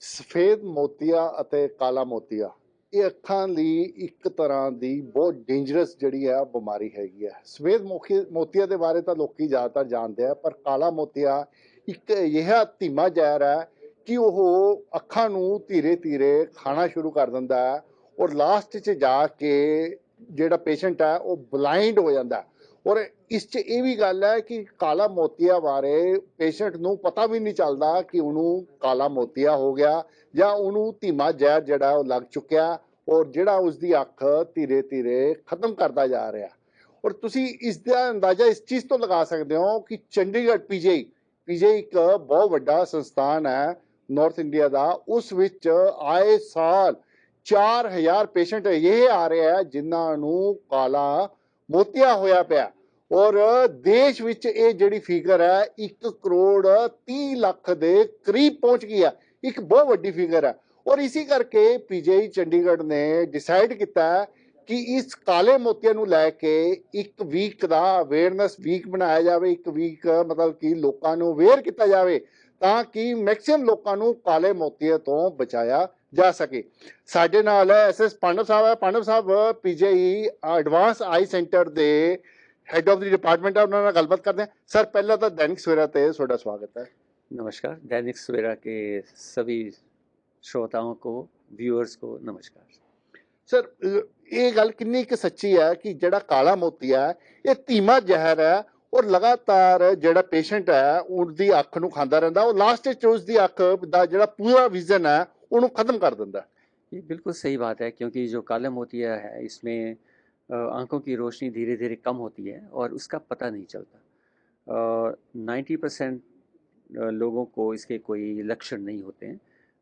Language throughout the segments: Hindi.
ਸਫੇਦ ਮੋਤੀਆ ਅਤੇ ਕਾਲਾ ਮੋਤੀਆ। ਇਹ ਅੱਖਾਂ ਲਈ ਇੱਕ ਤਰ੍ਹਾਂ ਦੀ ਬਹੁਤ ਡੇਂਜਰਸ ਜਿਹੜੀ ਹੈ ਬਿਮਾਰੀ ਹੈਗੀ ਹੈ। ਸਫੇਦ ਮੋਖੀ, ਮੋਤੀਆ ਦੇ ਬਾਰੇ ਤਾਂ ਲੋਕੀ ਜ਼ਿਆਦਾਤਰ ਜਾਣਦੇ ਆ, ਪਰ ਕਾਲਾ ਮੋਤੀਆ ਇੱਕ ਅਜਿਹਾ ਧੀਮਾ ਜ਼ਹਿਰ ਹੈ ਕਿ ਉਹ ਅੱਖਾਂ ਨੂੰ ਧੀਰੇ ਧੀਰੇ ਖਾਣਾ ਸ਼ੁਰੂ ਕਰ ਦਿੰਦਾ ਹੈ ਔਰ ਲਾਸਟ 'ਚ ਜਾ ਕੇ ਜਿਹੜਾ ਪੇਸ਼ੈਂਟ ਹੈ, ਉਹ ਬਲਾਈਂਡ ਹੋ ਜਾਂਦਾ ਔਰ ਇਸ 'ਚ ਇਹ ਵੀ ਗੱਲ ਹੈ ਕਿ ਕਾਲਾ ਮੋਤੀਆ ਬਾਰੇ ਪੇਸ਼ੈਂਟ ਨੂੰ ਪਤਾ ਵੀ ਨਹੀਂ ਚੱਲਦਾ ਕਿ ਉਹਨੂੰ ਕਾਲਾ ਮੋਤੀਆ ਹੋ ਗਿਆ ਜਾਂ ਉਹਨੂੰ ਧੀਮਾ ਜ਼ਹਿਰ ਜਿਹੜਾ ਉਹ ਲੱਗ ਚੁੱਕਿਆ ਔਰ ਜਿਹੜਾ ਉਸ ਦੀ ਅੱਖ ਧੀਰੇ ਧੀਰੇ ਖਤਮ ਕਰਦਾ ਜਾ ਰਿਹਾ। ਔਰ ਤੁਸੀਂ ਇਸ ਦਾ ਅੰਦਾਜ਼ਾ ਇਸ ਚੀਜ਼ ਤੋਂ ਲਗਾ ਸਕਦੇ ਹੋ ਕਿ ਚੰਡੀਗੜ੍ਹ ਪੀਜੀਆਈ ਪੀਜੀਆਈ ਇੱਕ ਬਹੁਤ ਵੱਡਾ ਸੰਸਥਾਨ ਹੈ ਨਾਰਥ ਇੰਡੀਆ ਦਾ, ਉਸ ਵਿੱਚ ਆਏ ਸਾਲ 4000 ਪੇਸ਼ੈਂਟ ਇਹ ਆ ਰਿਹਾ ਜਿਨ੍ਹਾਂ ਨੂੰ ਕਾਲਾ ਮੋਤੀਆ ਹੋਇਆ ਪਿਆ। ਔਰ ਦੇਸ਼ ਵਿੱਚ ਇਹ ਜਿਹੜੀ ਫਿਗਰ ਹੈ 1 ਕਰੋੜ 30 ਲੱਖ ਦੇ ਕਰੀਬ ਪਹੁੰਚ ਗਈ ਹੈ। ਇੱਕ ਬਹੁਤ ਵੱਡੀ ਫਿਗਰ ਹੈ। ਔਰ ਇਸੇ ਕਰਕੇ ਪੀਜੀਆਈ ਚੰਡੀਗੜ੍ਹ ਨੇ ਡਿਸਾਈਡ ਕੀਤਾ ਕਿ ਇਸ ਕਾਲੇ ਮੋਤੀਆਂ ਨੂੰ ਲੈ ਕੇ ਇੱਕ ਵੀਕ ਦਾ ਅਵੇਅਰਨੈਸ ਵੀਕ ਬਣਾਇਆ ਜਾਵੇ। ਇੱਕ ਵੀਕ ਮਤਲਬ ਕਿ ਲੋਕਾਂ ਨੂੰ ਅਵੇਅਰ ਕੀਤਾ ਜਾਵੇ। ਤਾਂ ਕਿ ਮੈਕਸਿਮਮ ਲੋਕਾਂ ਨੂੰ ਕਾਲੇ ਮੋਤੀਏ ਤੋਂ ਬਚਾਇਆ ਜਾ ਸਕੇ ਸਾਡੇ ਨਾਲ ਐਸਐਸ ਪਾਂਡਵ ਸਾਹਿਬ ਹੈ Pandav sahib PGI advance eye centre ਦੇ ਹੈਡ ਆਫ ਦੀ ਡਿਪਾਰਟਮੈਂਟ ਹੈ ਉਹਨਾਂ ਨਾਲ ਗੱਲਬਾਤ ਕਰਦੇ ਹਾਂ ਸਰ ਪਹਿਲਾਂ ਤਾਂ ਦੈਨਿਕ ਸਵੇਰਾ ਤੇ ਤੁਹਾਡਾ ਸਵਾਗਤ ਹੈ नमस्कार दैनिक सवेरा के सभी श्रोताओं को व्यूअर्स को नमस्कार ਸਰ ਅ, ਇਹ ਗੱਲ ਕਿੰਨੀ ਕੁ ਸੱਚੀ ਹੈ ਕਿ ਜਿਹੜਾ ਕਾਲਾ ਮੋਤੀਆ ਹੈ ਇਹ ਧੀਮਾ ਜ਼ਹਿਰ ਹੈ ਔਰ ਲਗਾਤਾਰ ਜਿਹੜਾ ਪੇਸ਼ੈਂਟ ਹੈ ਉਹਦੀ ਅੱਖ ਨੂੰ ਖਾਂਦਾ ਰਹਿੰਦਾ ਉਹ ਲਾਸਟ ਵਿੱਚ ਉਸ ਦੀ ਅੱਖ ਦਾ ਜਿਹੜਾ ਪੂਰਾ ਵਿਜ਼ਨ ਹੈ ਉਹਨੂੰ ਖਤਮ ਕਰ ਦਿੰਦਾ ये बिल्कुल सही बात है क्योंकि जो काला मोतिया है इसमें अ, आंखों की रोशनी धीरे धीरे कम होती है और उसका पता नहीं चलता नाइन्टी परसेंट लोगों को इसके कोई लक्षण नहीं होते हैं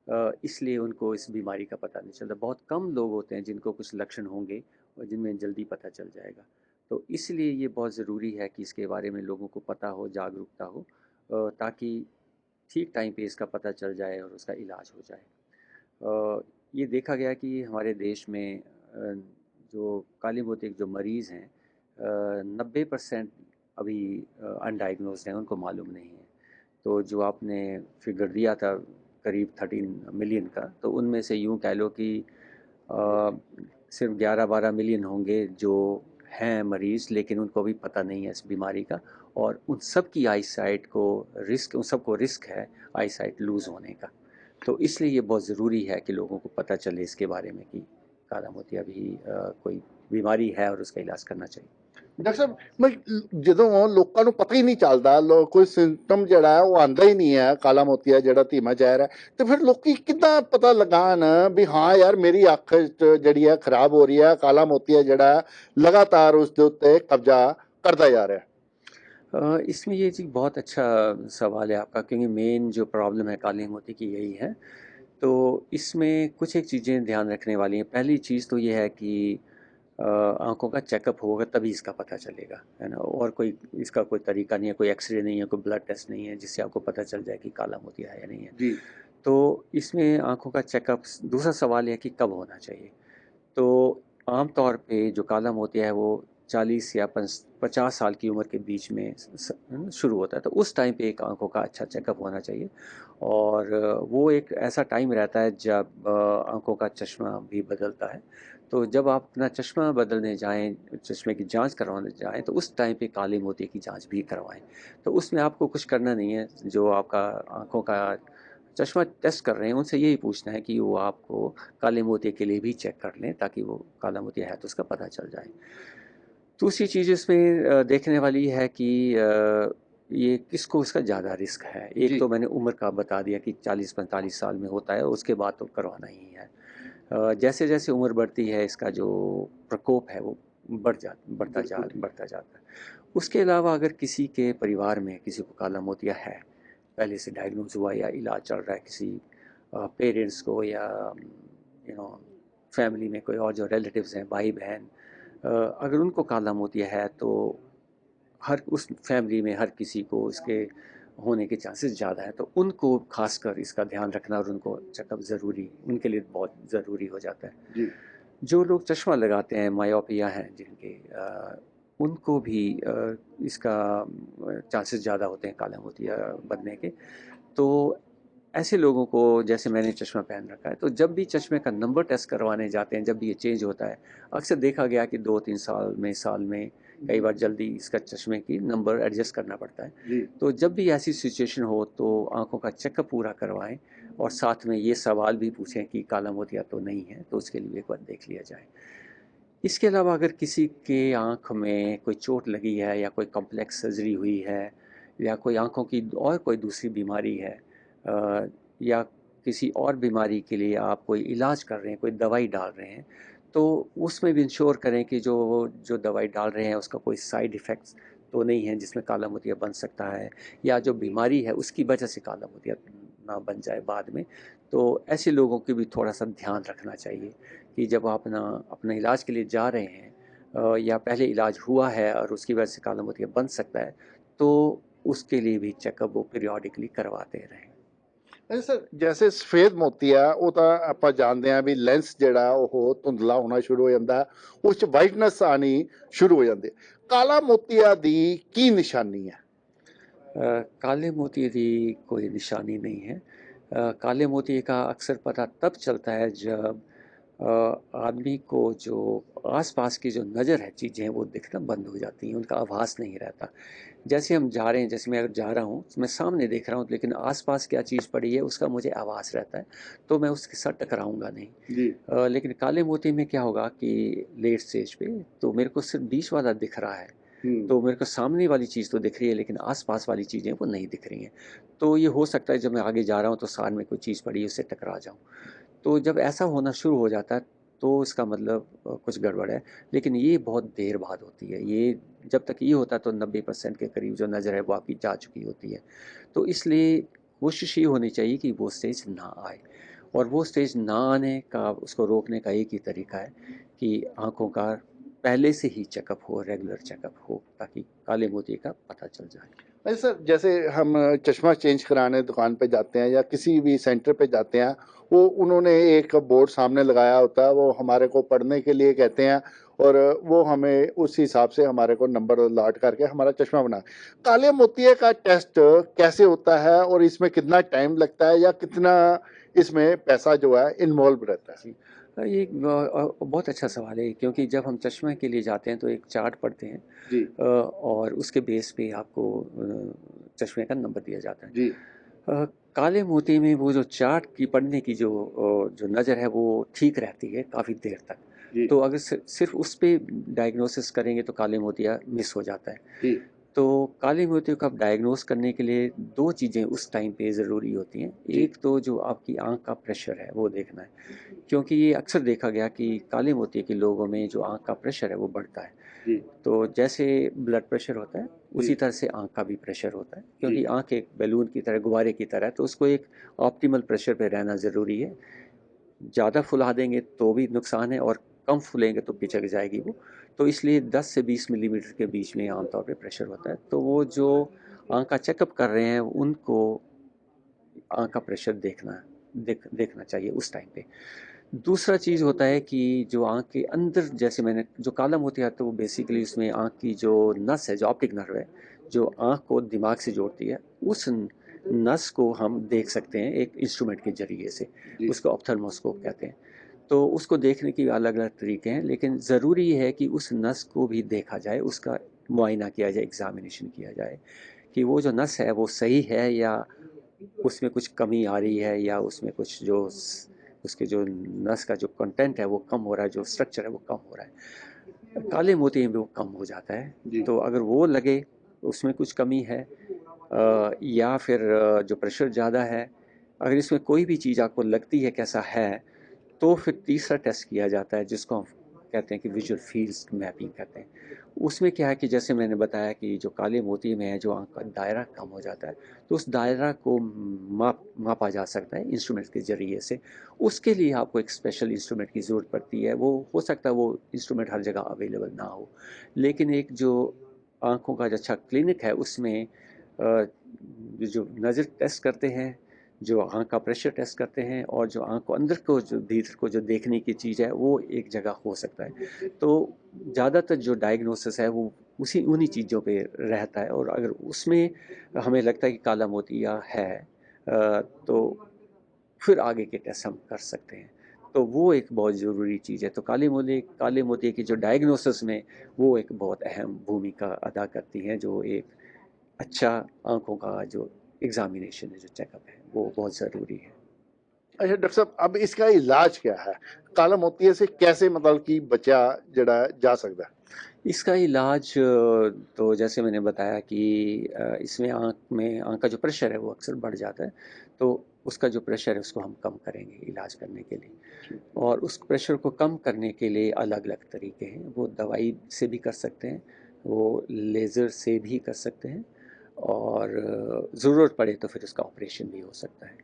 अ, इसलिए उनको इस बीमारी का पता नहीं चलता बहुत कम लोग होते हैं जिनको कुछ लक्षण होंगे और जिनमें जल्दी पता चल जाएगा। तो इसलिए ये बहुत ज़रूरी है कि इसके बारे में लोगों को पता हो, जागरूकता हो ताकि ठीक टाइम पे इसका पता चल जाए और उसका इलाज हो जाए। ये देखा गया कि हमारे देश में जो काली मोती जो मरीज़ हैं नब्बे परसेंट अभी अनडाइग्नोज हैं, उनको मालूम नहीं है। तो जो आपने फिगर दिया था, करीब थर्टीन मिलियन का तो उनमें से यूँ कह लो कि सिर्फ़ ग्यारह बारह मिलियन होंगे जो हैं मरीज़ लेकिन उनको अभी पता नहीं है इस बीमारी का। और उन सब की आई साइट को रिस्क उन सबको रिस्क है आई साइट लूज़ होने का। तो इसलिए ये बहुत ज़रूरी है कि लोगों को पता चले इसके बारे में कि काला मोतिया भी आ, कोई बीमारी है और उसका इलाज करना चाहिए। ਡਾਕਟਰ ਸਾਹਿਬ ਮੈਂ ਜਦੋਂ ਲੋਕਾਂ ਨੂੰ ਪਤਾ ਹੀ ਨਹੀਂ ਚੱਲਦਾ ਲੋ- ਕੋਈ ਸਿੰਪਟਮ ਜਿਹੜਾ ਹੈ ਉਹ ਆਂਦਾ ਹੀ ਨਹੀਂ ਹੈ ਕਾਲਾ ਮੋਤੀਆ ਜਿਹੜਾ ਧੀਮਾ ਜ਼ਹਿਰ ਹੈ ਤੇ ਫਿਰ ਲੋਕੀ ਕਿੱਦਾਂ ਪਤਾ ਲਗਾਣ ਵੀ ਹਾਂ ਯਾਰ ਮੇਰੀ ਅੱਖ 'ਚ ਜਿਹੜੀ ਹੈ ਖਰਾਬ ਹੋ ਰਹੀ ਹੈ ਕਾਲਾ ਮੋਤੀਆ ਜਿਹੜਾ ਹੈ, ਲਗਾਤਾਰ ਉਸ ਦੇ ਉੱਤੇ ਕਬਜ਼ਾ ਕਰਦਾ ਜਾ ਰਿਹਾ ਹੈ अ, इसमें ये जी बहुत अच्छा सवाल है आपका क्योंकि मेन जो प्रॉब्लम है काली मोती की यही है तो इसमें कुछ एक चीज़ें ध्यान रखने वाली हैं पहली चीज़ तो ये है कि अ, आँखों का चेकअप होगा तभी इसका पता चलेगा है ना? और कोई इसका कोई तरीका नहीं है कोई एक्सरे नहीं है कोई ब्लड टेस्ट नहीं है जिससे आपको पता चल जाए कि काला मोतिया है या नहीं है। जी। तो इसमें आँखों का चेकअप दूसरा सवाल है कि कब होना चाहिए? तो आमतौर पे जो काला मोतिया है वो 40 या पचास साल की उम्र के बीच में शुरू होता है। तो उस टाइम पे एक आँखों का अच्छा चेकअप होना चाहिए और वो एक ऐसा टाइम रहता है जब आँखों का चश्मा भी बदलता है। तो जब आप अपना चश्मा बदलने जाएँ, चश्मे की जाँच करवाने जाएँ तो उस टाइम पे काले मोती की जाँच भी करवाएँ। तो उसमें आपको कुछ करना नहीं है। जो आपका आँखों का चश्मा टेस्ट कर रहे हैं, उनसे यही पूछना है कि वो आपको काले मोतिया के लिए भी चेक कर लें ताकि वो काला मोतिया है तो उसका पता चल जाए। दूसरी चीज़ इसमें देखने वाली है कि ये किसको इसका ज़्यादा रिस्क है? एक तो मैंने उम्र का बता दिया कि 40-45 साल में होता है उसके बाद तो करवाना ही है। जैसे जैसे उम्र बढ़ती है इसका जो प्रकोप है वो बढ़ जा बढ़ता जा बढ़ता जाता है। उसके अलावा अगर किसी के परिवार में किसी को काला मोतिया है पहले से डायग्नोज हुआ या इलाज चल रहा है किसी पेरेंट्स को या यू नो फैमिली में कोई और जो रिलेटिव्स हैं भाई बहन अगर उनको काला मोतिया है तो हर उस फैमिली में हर किसी को इसके होने के चांसेस ज़्यादा है। तो उनको खासकर इसका ध्यान रखना और उनको चेकअप ज़रूरी उनके लिए बहुत ज़रूरी हो जाता है। जी। जो लोग चश्मा लगाते हैं मायोपिया हैं जिनके अ, उनको भी अ, इसका चांसेस ज़्यादा होते हैं काला मोतिया बनने के। तो ऐसे लोगों को जैसे मैंने चश्मा पहन रखा है तो जब भी चश्मे का नंबर टेस्ट करवाने जाते हैं जब भी ये चेंज होता है अक्सर देखा गया कि दो तीन साल में साल में कई बार जल्दी इसका चश्मे की नंबर एडजस्ट करना पड़ता है। तो जब भी ऐसी सिचुएशन हो तो आँखों का चेकअप पूरा करवाएँ और साथ में ये सवाल भी पूछें कि काला मोतिया तो नहीं है तो उसके लिए एक बार देख लिया जाए। इसके अलावा अगर किसी के आँख में कोई चोट लगी है या कोई कॉम्प्लेक्स सर्जरी हुई है या कोई आँखों की और कोई दूसरी बीमारी है या किसी और बीमारी के लिए आप कोई इलाज कर रहे हैं, कोई दवाई डाल रहे हैं तो उसमें भी इंश्योर करें कि जो जो दवाई डाल रहे हैं उसका कोई साइड इफ़ेक्ट्स तो नहीं है जिसमें काला मोतिया बन सकता है या जो बीमारी है उसकी वजह से काला मोतिया ना बन जाए बाद में। तो ऐसे लोगों की भी थोड़ा सा ध्यान रखना चाहिए कि जब आप अपना अपना इलाज के लिए जा रहे हैं या पहले इलाज हुआ है और उसकी वजह से काला मोतिया बन सकता है तो उसके लिए भी चेकअप वो पीरियोडिकली करवाते रहें। ਸਰ ਜੈਸੇ ਸਫੇਦ ਮੋਤੀ ਆ ਉਹ ਤਾਂ ਆਪਾਂ ਜਾਣਦੇ ਆ ਵੀ ਲੈਂਸ ਜਿਹੜਾ ਉਹ ਧੁੰਦਲਾ ਹੋਣਾ ਸ਼ੁਰੂ ਹੋ ਜਾਂਦਾ ਉਸ ਚ ਵਾਈਟਨੈਸ ਆਣੀ ਸ਼ੁਰੂ ਹੋ ਜਾਂਦੀ ਹੈ। ਕਾਲਾ ਮੋਤੀਆ ਦੀ ਕੀ ਨਿਸ਼ਾਨੀ ਹੈ अ, काले मोतिये की कोई निशानी नहीं है अ, काले मोतिये का अक्सर पता तब चलता है जब अ, आदमी को जो आसपास की जो नज़र है चीज़ें वो दिखना बंद हो जाती हैं उनका आभास नहीं रहता। जैसे हम जा रहे हैं जैसे मैं अगर जा रहा हूँ मैं सामने देख रहा हूँ लेकिन आसपास क्या चीज़ पड़ी है उसका मुझे आभास रहता है तो मैं उसके साथ टकराऊँगा नहीं। अ, लेकिन काले मोती में क्या होगा कि लेट स्टेज पे तो मेरे को सिर्फ़ बीच वाला दिख रहा है तो मेरे को सामने वाली चीज़ तो दिख रही है लेकिन आसपास वाली चीज़ें वो नहीं दिख रही हैं। तो ये हो सकता है जब मैं आगे जा रहा हूँ तो साथ में कोई चीज़ पड़ी है उससे टकरा जाऊँ। तो जब ऐसा होना शुरू हो जाता है तो इसका मतलब कुछ गड़बड़ है। लेकिन ये बहुत देर बाद होती है। ये जब तक ये होता है तो नब्बे परसेंट के करीब जो नज़र है, वो आपकी जा चुकी होती है। तो इसलिए कोशिश ये होनी चाहिए कि वो स्टेज ना आए। और वो स्टेज ना आने का, उसको रोकने का एक ही तरीका है कि आँखों का पहले से ही चेकअप हो, रेगुलर चेकअप हो, ताकि काले मोती का पता चल जाए। अच्छा सर जैसे हम चश्मा चेंज कराने दुकान पे जाते हैं या किसी भी सेंटर पे जाते हैं, वो उन्होंने एक बोर्ड सामने लगाया होता है, वो हमारे को पढ़ने के लिए कहते हैं और वो हमें उस हिसाब से हमारे को नंबर लॉट करके हमारा चश्मा बना। काले मोतिये का टेस्ट कैसे होता है और इसमें कितना टाइम लगता है या कितना इसमें पैसा जो है इन्वॉल्व रहता है? ये एक बहुत अच्छा सवाल है क्योंकि जब हम चश्मे के लिए जाते हैं तो एक चार्ट पढ़ते हैं जी। और उसके बेस पे आपको चश्मे का नंबर दिया जाता है। जी। काले मोती में वो जो चार्ट की पढ़ने की जो जो नज़र है वो ठीक रहती है काफ़ी देर तक। तो अगर सिर्फ़ उस पर डायग्नोसिस करेंगे तो काले मोतिया मिस हो जाता है। जी। तो काले मोतियों को आप डायग्नोस करने के लिए दो चीज़ें उस टाइम पे ज़रूरी होती हैं। एक तो जो आपकी आँख का प्रेशर है वो देखना है। क्योंकि ये अक्सर देखा गया कि काले मोतिये के लोगों में जो आँख का प्रेशर है वो बढ़ता है। तो जैसे ब्लड प्रेशर होता है उसी तरह से आँख का भी प्रेशर होता है। क्योंकि। आँख एक बैलून की तरह गुब्बारे की तरह है तो उसको एक ऑप्टिमल प्रेशर पर रहना ज़रूरी है। ज़्यादा फुला देंगे तो भी नुकसान है और कम फूलेंगे तो पिचक जाएगी वो। तो इसलिए 10 से 20 मिलीमीटर के बीच में आमतौर पे प्रेशर होता है। तो वो जो आँख का चेकअप कर रहे हैं उनको आँख का प्रेशर देखना देख देखना चाहिए उस टाइम पे। दूसरा चीज़ होता है कि जो आँख के अंदर जैसे मैंने जो कालम होती है तो वो बेसिकली उसमें आँख की जो नस है जो ऑप्टिक नर्व है जो आँख को दिमाग से जोड़ती है उस नस को हम देख सकते हैं एक इंस्ट्रूमेंट के ज़रिए से उसको ऑप्थल्मोस्कोप कहते हैं। तो उसको देखने की अलग अलग तरीके हैं लेकिन ज़रूरी है कि उस नस को भी देखा जाए उसका मुआयना किया जाए एग्ज़ामिनेशन किया जाए कि वो जो नस है वो सही है या उसमें कुछ कमी आ रही है या उसमें कुछ जो उसके जो नस का जो कंटेंट है वो कम हो रहा है जो स्ट्रक्चर है वो कम हो रहा है। काले मोती में वो कम हो जाता है। तो अगर वो लगे उसमें कुछ कमी है अ, या फिर जो प्रेशर ज़्यादा है अगर इसमें कोई भी चीज़ आपको लगती है कैसा है तो फिर तीसरा टेस्ट किया जाता है, जिसको हम कहते हैं कि विजुअल फ़ील्ड मैपिंग कहते हैं। उसमें क्या है कि जैसे मैंने बताया कि जो काले मोती में है, जो आँख का दायरा कम हो जाता है तो उस दायरा को माप, मापा जा सकता है इंस्ट्रूमेंट के ज़रिए से। उसके लिए आपको एक स्पेशल इंस्ट्रूमेंट की ज़रूरत पड़ती है। वो, हो सकता है वो इंस्ट्रूमेंट हर जगह अवेलेबल ना हो, लेकिन एक जो आँखों का जो अच्छा क्लिनिक है, उसमें जो नज़र टेस्ट करते हैं जो आँख का प्रेशर टेस्ट करते हैं और जो आँख को अंदर को जो, भीतर को जो देखने की चीज़ है, वो एक जगह हो सकता है। तो ज़्यादातर जो डायग्नोसिस है, वो उसी, उन्हीं चीज़ों पे रहता है और अगर उसमें हमें लगता है कि काला मोतिया है तो फिर आगे के टेस्ट हम कर सकते हैं। तो वो एक बहुत ज़रूरी चीज़ है। तो काले मोले, काले मोतिये की जो डायग्नोसिस में वो एक बहुत अहम भूमिका अदा करती हैं, जो एक अच्छा आँखों का जो एग्जामिनेशन है, जो चेकअप है। वो बहुत ज़रूरी है। अच्छा डॉक्टर साहब अब इसका इलाज क्या है? काला मोतिया से कैसे मतलब कि बचा जड़ा जा सकता है? इसका इलाज तो जैसे मैंने बताया कि इसमें आँख में आँख का जो प्रेशर है वो अक्सर बढ़ जाता है तो उसका जो प्रेशर है उसको हम कम करेंगे इलाज करने के लिए। और उस प्रेशर को कम करने के लिए अलग अलग तरीके हैं वो दवाई से भी कर सकते हैं वो लेज़र से भी कर सकते हैं और ज़रूरत पड़े तो फिर उसका ऑपरेशन भी हो सकता है।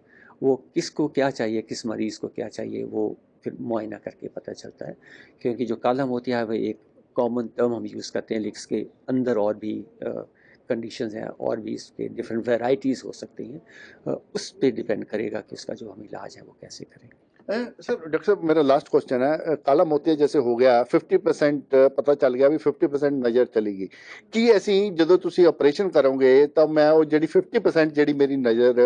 वो किसको क्या चाहिए, किस मरीज़ को क्या चाहिए, वो फिर मुआयना करके पता चलता है। क्योंकि जो काला मोतिया है वो एक कॉमन टर्म हम यूज़ करते हैं, लेकिन इसके अंदर और भी कंडीशन हैं और भी इसके डिफरेंट वैरायटीज़ हो सकती हैं। उस पर डिपेंड करेगा कि उसका जो हम इलाज है, वो कैसे करेंगे। सर डॉक्टर साहब मेरा लास्ट क्वेश्चन है अ, काला मोतिया जैसे ਹੋ ਗਿਆ 50% ਪਤਾ ਚੱਲ ਗਿਆ ਵੀ 50% ਨਜ਼ਰ ਚਲੀ ਗਈ ਕੀ ਅਸੀਂ ਜਦੋਂ ਤੁਸੀਂ ਆਪਰੇਸ਼ਨ ਕਰੋਗੇ ਤਾਂ ਮੈਂ ਉਹ ਜਿਹੜੀ 50% ਜਿਹੜੀ ਮੇਰੀ ਨਜ਼ਰ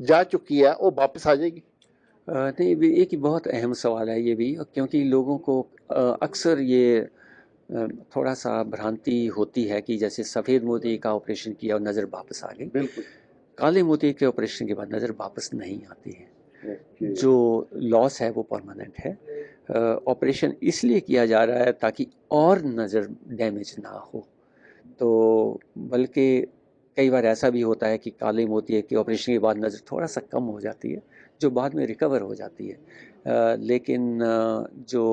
ਜਾ ਚੁੱਕੀ ਹੈ ਉਹ ਵਾਪਸ ਆ ਜਾਏਗੀ अ, नहीं भी एक बहुत अहम सवाल है ये भी क्योंकि लोगों को अ, अक्सर ये अ, थोड़ा सा भ्रांति होती है कि जैसे सफ़ेद मोती का ऑपरेशन किया और नज़र वापस आ गई बिल्कुल काले मोती के ऑपरेशन के बाद नज़र वापस नहीं आती है जो लॉस है वो परमानेंट है। ऑपरेशन इसलिए किया जा रहा है ताकि और नज़र डैमेज ना हो। तो बल्कि कई बार ऐसा भी होता है कि काले है कि ऑपरेशन के बाद नज़र थोड़ा सा कम हो जाती है जो बाद में रिकवर हो जाती है। अ, लेकिन जो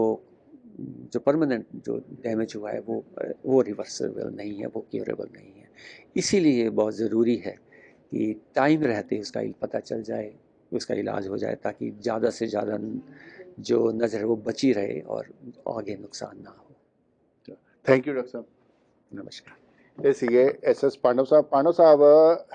जो परमानेंट जो डैमेज हुआ है वो वो रिवर्सेबल नहीं है वो क्योरेबल नहीं है। इसीलिए बहुत ज़रूरी है कि टाइम रहते उसका पता चल जाए। उसका इलाज हो जाए ताकि ज़्यादा से ज़्यादा जो नज़र है वो बची रहे और आगे नुकसान ना हो ਥੈਂਕ ਯੂ ਡਾਕਟਰ ਸਾਹਿਬ नमस्कार ਇਹ ਸੀਗੇ SS Pandav sahib Pandav sahib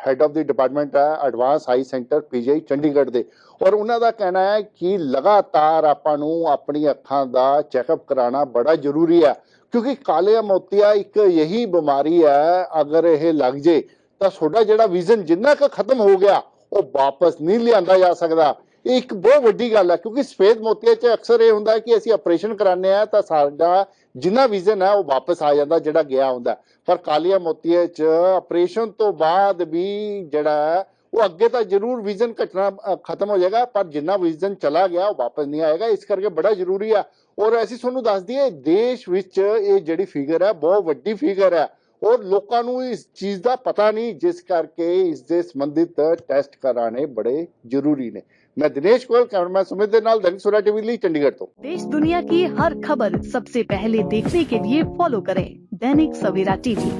head of the department ਹੈ advance eye centre PGI Chandigarh ਦੇ ਔਰ ਉਹਨਾਂ ਦਾ ਕਹਿਣਾ ਹੈ ਕਿ ਲਗਾਤਾਰ ਆਪਾਂ ਨੂੰ ਆਪਣੀ ਅੱਖਾਂ ਦਾ ਚੈੱਕਅਪ ਕਰਾਉਣਾ ਬੜਾ ਜ਼ਰੂਰੀ ਹੈ ਕਿਉਂਕਿ ਕਾਲੇ ਮੋਤੀਆ ਇੱਕ ਯਹੀ ਬਿਮਾਰੀ ਹੈ ਅਗਰ ਇਹ ਲੱਗ ਜੇ ਤਾਂ ਤੁਹਾਡਾ ਜਿਹੜਾ ਵਿਜ਼ਨ ਜਿੰਨਾ ਕੁ ਖਤਮ ਹੋ ਗਿਆ ਉਹ ਵਾਪਸ ਨਹੀਂ ਲਿਆਂਦਾ ਜਾ ਸਕਦਾ। ਇਹ ਇੱਕ ਬਹੁਤ ਵੱਡੀ ਗੱਲ ਹੈ ਕਿਉਂਕਿ ਸਫੇਦ ਮੋਤੀਆ 'ਚ ਅਕਸਰ ਇਹ ਹੁੰਦਾ ਕਿ ਅਸੀਂ ਆਪਰੇਸ਼ਨ ਕਰਾਉਂਦੇ ਆ ਤਾਂ ਸਾਡਾ ਜਿੰਨਾ ਵਿਜ਼ਨ ਹੈ ਉਹ ਵਾਪਸ ਆ ਜਾਂਦਾ ਜਿਹੜਾ ਗਿਆ ਹੁੰਦਾ ਪਰ ਕਾਲੀਆ ਮੋਤੀਏ 'ਚ ਆਪਰੇਸ਼ਨ ਤੋਂ ਬਾਅਦ ਵੀ ਜਿਹੜਾ ਹੈ, ਉਹ ਅੱਗੇ ਤਾਂ ਜ਼ਰੂਰ ਵਿਜ਼ਨ ਘਟਣਾ ਖਤਮ ਹੋ ਜਾਏਗਾ ਪਰ ਜਿੰਨਾ ਵਿਜ਼ਨ ਚਲਾ ਗਿਆ ਉਹ ਵਾਪਸ ਨਹੀਂ ਆਏਗਾ। ਇਸ ਕਰਕੇ ਬੜਾ ਜ਼ਰੂਰੀ ਆ ਔਰ ਅਸੀਂ ਤੁਹਾਨੂੰ ਦੱਸ ਦਈਏ ਦੇਸ਼ ਵਿੱਚ ਇਹ ਜਿਹੜੀ ਫਿਗਰ ਹੈ ਬਹੁਤ ਵੱਡੀ ਫਿਗਰ ਹੈ। ਔਰ ਲੋਕਾਂ ਨੂੰ ਇਸ ਚੀਜ਼ ਦਾ ਪਤਾ ਨਹੀਂ ਜਿਸ ਕਰਕੇ ਇਸ ਦੇ ਸੰਬੰਧਿਤ ਟੈਸਟ ਕਰਾਣੇ ਬੜੇ ਜ਼ਰੂਰੀ ਨੇ ਮੈਂ ਦਿਨੇਸ਼ ਗੋਇਲ ਕੈਮਰਾਮੈਨ ਸੁਮਿਤ ਦੇ ਨਾਲ ਦੈਨਿਕ ਸੁਰਾ ਟੀਵੀ ਲਈ ਚੰਡੀਗੜ੍ਹ ਤੋਂ देश दुनिया की हर खबर सबसे पहले देखने के लिए फॉलो करें Dainik Savera TV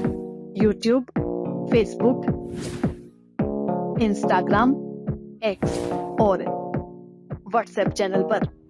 YouTube Facebook Instagram X और व्हाट्सएप चैनल पर।